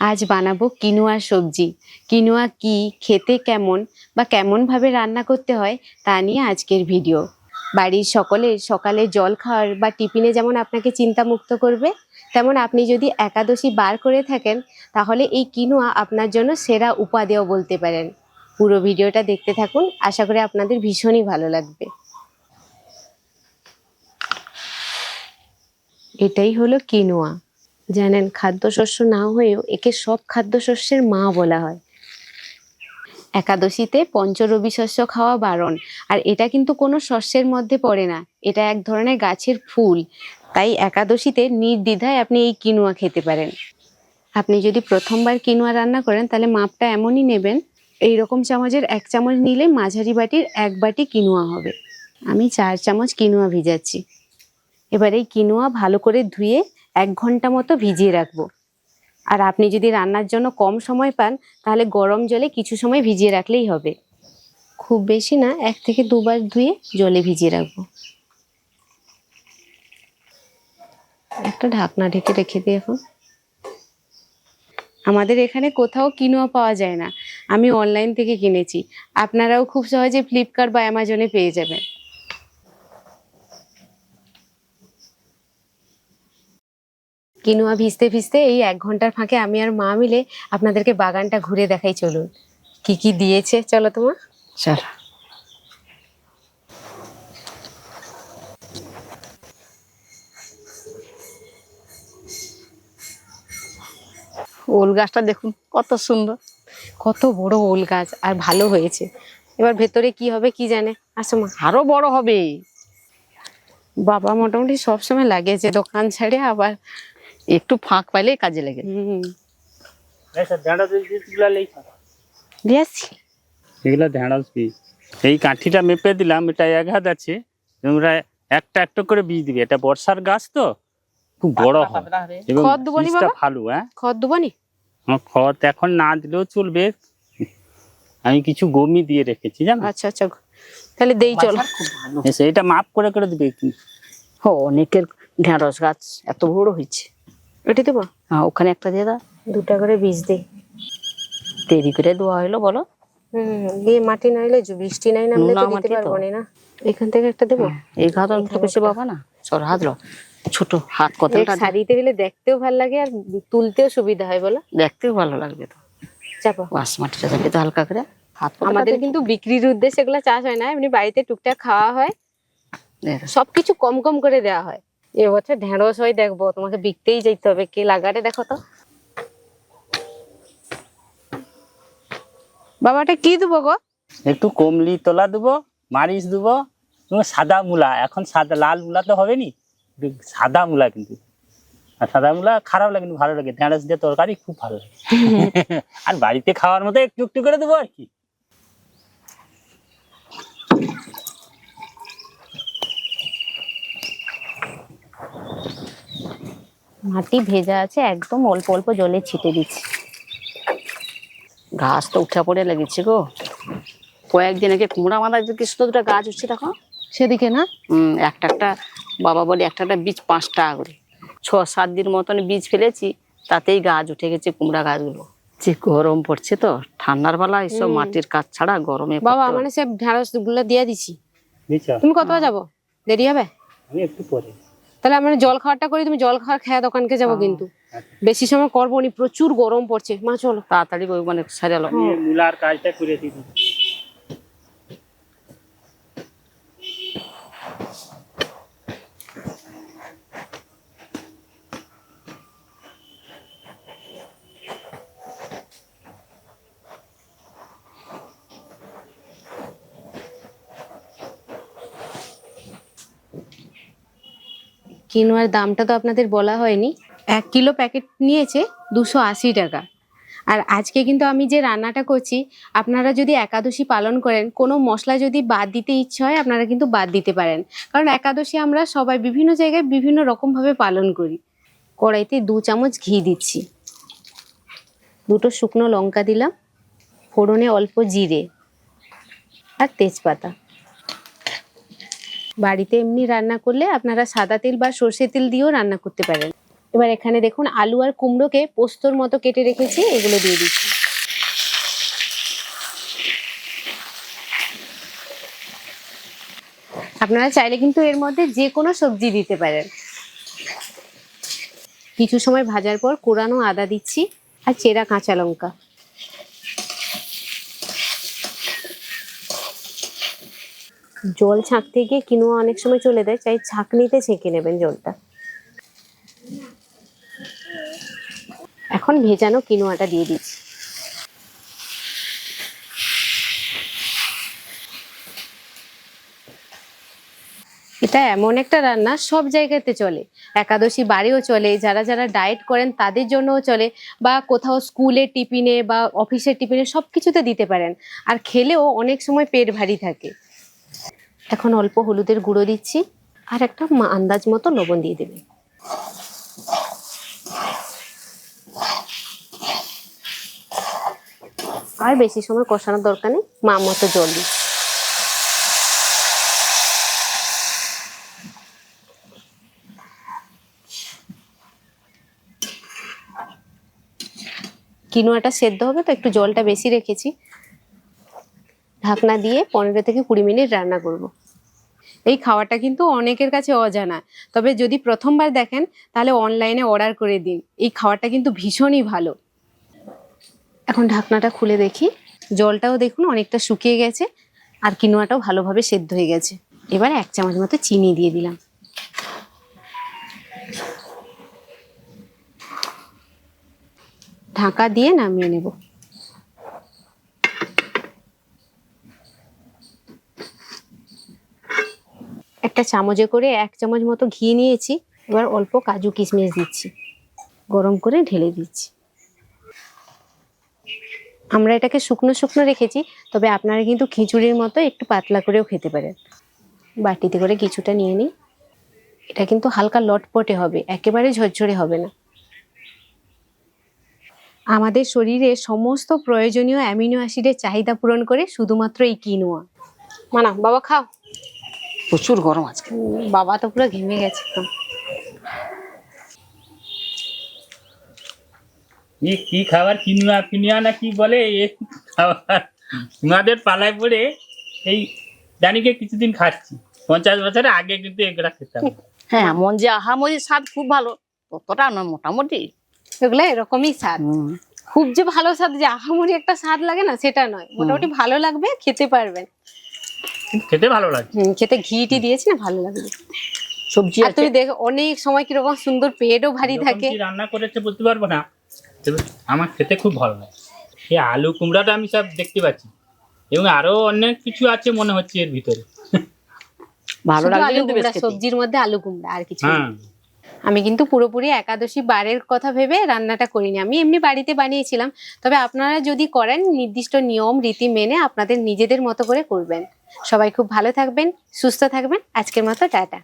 আজ বানাবো কিনোয়া সবজি। কিনোয়া কি, খেতে কেমন বা কেমনভাবে রান্না করতে হয় তা নিয়ে আজকের ভিডিও। বাড়ির সকলে সকালে জল খাওয়ার বা টিফিনে যেমন আপনাকে চিন্তামুক্ত করবে, তেমন আপনি যদি একাদশী বার করে থাকেন, তাহলে এই কিনোয়া আপনার জন্য সেরা উপাদেয় বলতে পারেন। পুরো ভিডিওটা দেখতে থাকুন, আশা করি আপনাদের ভীষণই ভালো লাগবে। এটাই হলো কিনোয়া। জানেন, খাদ্যশস্য না হয়েও একে সব খাদ্যশস্যের মা বলা হয়। একাদশীতে পঞ্চরবি শস্য খাওয়া বারণ। আর এটা কিন্তু কোনো শস্যের মধ্যে পড়ে না, এটা এক ধরনের গাছের ফুল। তাই একাদশীতে নির্দ্বিধায় আপনি এই কিনোয়া খেতে পারেন। আপনি যদি প্রথমবার কিনোয়া রান্না করেন, তাহলে মাপটা এমনই নেবেন এই রকম চামচের এক চামচ নিলে মাঝারি বাটির এক বাটি কিনোয়া হবে। আমি চার চামচ কিনোয়া ভিজাচ্ছি। এবার এই কিনোয়া ভালো করে ধুয়ে এক ঘণ্টা মতো ভিজিয়ে রাখব। আর আপনি যদি রান্নার জন্য কম সময় পান, তাহলে গরম জলে কিছু সময় ভিজিয়ে রাখলেই হবে। খুব বেশি না, এক থেকে দুবার ধুয়ে জলে ভিজিয়ে রাখব। একটা ঢাকনা ঢেকে রেখে দিই এখন। আমাদের এখানে কোথাও কিনোয়া পাওয়া যায় না। আমি অনলাইন থেকে কিনেছি। আপনারাও খুব সহজে ফ্লিপকার্ট বা অ্যামাজনে পেয়ে যাবেন। কিনোয়া ভিজতে ভিজতে এই এক ঘণ্টার ফাঁকে আমি আর মা মিলে আপনাদেরকে বাগানটা ঘুরে দেখাই চলুন। কি কি দিয়েছে চলো তোমার চল। ওল গাছটা দেখুন কত সুন্দর। কত বড় ওল গাছ আর ভালো হয়েছে। এবার ভেতরে কি হবে কি জানে? আসো মা। আরও বড় হবে। বাবা মোটামুটি সবসময় লাগিয়েছে দোকান ছেড়ে আবার একটু ফাঁক পাইলে কাজে লাগে। ঢেঁড়স এই কাঠিটা মেপে দিলাম এটা আঘাত আছে। তোমরা একটা একটা করে বীজ দিবে। এটা বর্ষার গাছ তো খুব বড় হয়। এবং ভালো হ্যাঁ? খড় দুবানি? আমার খত এখন না দিলেও চলবে। আমি কিছু গমি দিয়ে রেখেছি জানো? আচ্ছা আচ্ছা তাহলে দেই চল। এটা মাপ করে করে দিবে। কি হ অনেকের ঢেঁড়স গাছ এত বড় হয়েছে। ওটি দেবো? হ্যাঁ ওখানে একটা দিয়ে দাও। দুটা করে বীজ দিই দেরি করে দেওয়া হলো বলো। হুম দিয়ে মাটি নাইলে বৃষ্টি নাই নামলে তো দিতে। পারব না এখান থেকে একটা দেবো? এই ঘাত অন্তত বেশি বাবা না। চল হাত লো ছোট হাত কতটা শাড়িতে দিলে দেখতেও ভালো লাগে আর তুলতেও সুবিধা হয় বলো। দেখতেও ভালো লাগবে তো। চাপো। বাস মাটিটা যাবে তো হালকা করে। হাত আমাদের কিন্তু বিক্রির উদ্দেশ্যে এগুলো চাষ হয় না এমনি বাড়িতে টুকটাক খাওয়া হয়। সবকিছু কম কম করে দেওয়া হয়। এবছর ঢেঁড়স হয় দেখব তোমাকে বিকতেই যেতে হবে কে লাগারে দেখো তো। বাবাটা কি দেবো গো? একটু কমলি তোলা দেবো মারিচ দেবো এবং সাদা মূলা। এখন সাদা লাল মূলা তো হবে নি সাদা মূলা কিন্তু। আর সাদা মূলা খারাপ লাগে কিন্তু ভালো লাগে। ঢেঁড়স দিয়ে তরকারি খুব ভালো লাগে। আর বাড়িতে খাওয়ার মতো একটু একটু করে দেবো আর কি। মাটি ভেজা আছে একদম অল্প অল্প জলে ছিটে দিচ্ছি। ঘাস তো উঠা পড়ে লেগেছে গো। কয়েকদিন আগে কুমড়া মাথা যে কৃষ্ণ দুটো গাছ উঠছে দেখো। সেদিকে না? হম একটা একটা বাবা বলে একটা একটা বীজ পাঁচ টাকা করে। ছ সাত দিন মতন বীজ ফেলেছি তাতেই গাছ উঠে গেছে কুমড়া গাছগুলো। যে গরম পড়ছে তো ঠান্ডার বেলা এইসব মাটির কাজ ছাড়া গরমে বাবা মানে সে ঢেঁড়সগুলো দিয়ে দিছি। তুমি কতবার যাব? দেরি হবে? আমি একটু পরে। তাহলে আমরা জল খাওয়াটা করি তুমি জল খাওয়ার খেয়া দোকানকে যাব হ্যাঁ। কিন্তু। বেশি সময় করব নি প্রচুর গরম পড়ছে। মা চলো। তাড়াতাড়ি ওই মানে সারালো মূলার কাজটা করে দিই কিনোয়ার দামটা তো আপনাদের বলা হয়নি। এক কিলো প্যাকেট নিয়েছে দুশো আশি টাকা। আর আজকে কিন্তু আমি যে রান্নাটা করছি, আপনারা যদি একাদশী পালন করেন, কোনো মশলা যদি বাদ দিতে ইচ্ছে হয়, আপনারা কিন্তু বাদ দিতে পারেন। কারণ একাদশী আমরা সবাই বিভিন্ন জায়গায় বিভিন্ন রকমভাবে পালন করি। কড়াইতে দু চামচ ঘি দিচ্ছি। দুটো শুকনো লঙ্কা দিলাম, ফোড়নে অল্প জিরে আর তেজপাতা। বাড়িতে এমনি রান্না করলে আপনারা সাদা তেল বা সর্ষে তেল দিয়েও রান্না করতে পারেন। এবার এখানে দেখুন আলু আর কুমড়োকে পোস্তর মতো কেটে রেখেছি, এগুলো দিয়ে দিচ্ছি। আপনারা চাইলে কিন্তু এর মধ্যে যে কোনো সবজি দিতে পারেন। কিছু সময় ভাজার পর কোরানো আদা দিচ্ছি আর চেরা কাঁচা লঙ্কা। জল ছাঁকতে গিয়ে কিনোয়া অনেক সময় চলে যায় চাই ছাঁকনিতে ছেঁকে নেবেন জলটা। এখন ভেজানো কিনোয়াটা দিয়ে দিচ্ছি। এটা এমন একটা রান্না, সব জায়গাতে চলে। একাদশী বাড়িও চলে, যারা যারা ডায়েট করেন তাদের জন্যও চলে, বা কোথাও স্কুলের টিফিনে বা অফিসের টিফিনে সব কিছুতে দিতে পারেন। আর খেলেও অনেক সময় পেট ভারী থাকে। এখন অল্প হলুদের গুঁড়ো দিচ্ছি আর একটা আন্দাজ মতো লবণ দিয়ে দেবে। আর বেশি সময় কষানোর দরকার নেই মা মতো জল দিচ্ছি। কিনোয়াটা সেদ্ধ হবে তো, একটু জলটা বেশি রেখেছি। ঢাকনা দিয়ে পনেরো থেকে কুড়ি মিনিট রান্না করব। এই খাওয়াটা কিন্তু অনেকের কাছে অজানা। তবে যদি প্রথমবার দেখেন, তাহলে অনলাইনে অর্ডার করে দিন। এই খাওয়াটা কিন্তু ভীষণই ভালো। এখন ঢাকনাটা খুলে দেখি। জলটাও দেখুন, অনেকটা শুকিয়ে গেছে, আর কিনোয়াটাও ভালোভাবে সেদ্ধ হয়ে গেছে। এবার এক চামচ মতো চিনি দিয়ে দিলাম। ঢাকা দিয়ে নামিয়ে নেব। একটা চামচে করে এক চামচ মতো ঘি নিয়েছি। এবার অল্প কাজু কিশমিশ দিচ্ছি। গরম করে ঢেলে দিচ্ছি। আমরা এটাকে শুকনো শুকনো রেখেছি, তবে আপনারা কিন্তু খিচুড়ির মতো একটু পাতলা করেও খেতে পারেন। বাটিতে করে কিছুটা নিয়ে নিই। এটা কিন্তু হালকা লটপটে হবে, একেবারে ঝরঝরে হবে না। আমাদের শরীরে সমস্ত প্রয়োজনীয় অ্যামিনো অ্যাসিডের চাহিদা পূরণ করে শুধুমাত্র এই কিনোয়া। মানা, বাবা, খাও। প্রচুর গরম আজকে। বাবা তো পুরো ঘেমে গেছে তো। এই কি খাবার কিনুয়া কিনুয়া না কি বলে? এ খাবার। পালায় পড়ে এই জানিকে কিছুদিন খাচ্ছি। পঞ্চাশ বছরের আগে কিন্তু এগুলা খেতাম। হ্যাঁ এমন যে আহামরি স্বাদ খুব ভালো। ততটা নয় মোটামুটি। এগুলো এরকমই স্বাদ। খুব যে ভালো স্বাদ যে আহামরি একটা স্বাদ লাগে না সেটা নয়। মোটামুটি ভালো লাগবে খেতে পারবেন। খেতে ভালো লাগে খেতে ঘিটি দিয়েছি না ভালো লাগবে সবজি আর তুমি দেখো অনেক সময় কীরকম সুন্দর পেটও ভারী থাকে। রান্না করেছে বলতে পারব না। আমার খেতে খুব ভালো লাগে। এই আলু কুমড়াটা আমি সব দেখতে পাচ্ছি। এবং আরও অনেক কিছু আছে মনে হচ্ছে এর ভিতরে। ভালো লাগবে কিন্তু সবজির মধ্যে আলু কুমড়া আর কিছু হ্যাঁ। আমি কিন্তু পুরোপুরি একাদশী বারের কথা ভেবে রান্নাটা করিনি। আমি এমনি বাড়িতে বানিয়েছিলাম। তবে আপনারা যদি করেন নির্দিষ্ট নিয়ম রীতি মেনে আপনাদের নিজেদের মতো করে করবেন। সবাই খুব ভালো থাকবেন সুস্থ থাকবেন। আজকের মতো টাটা।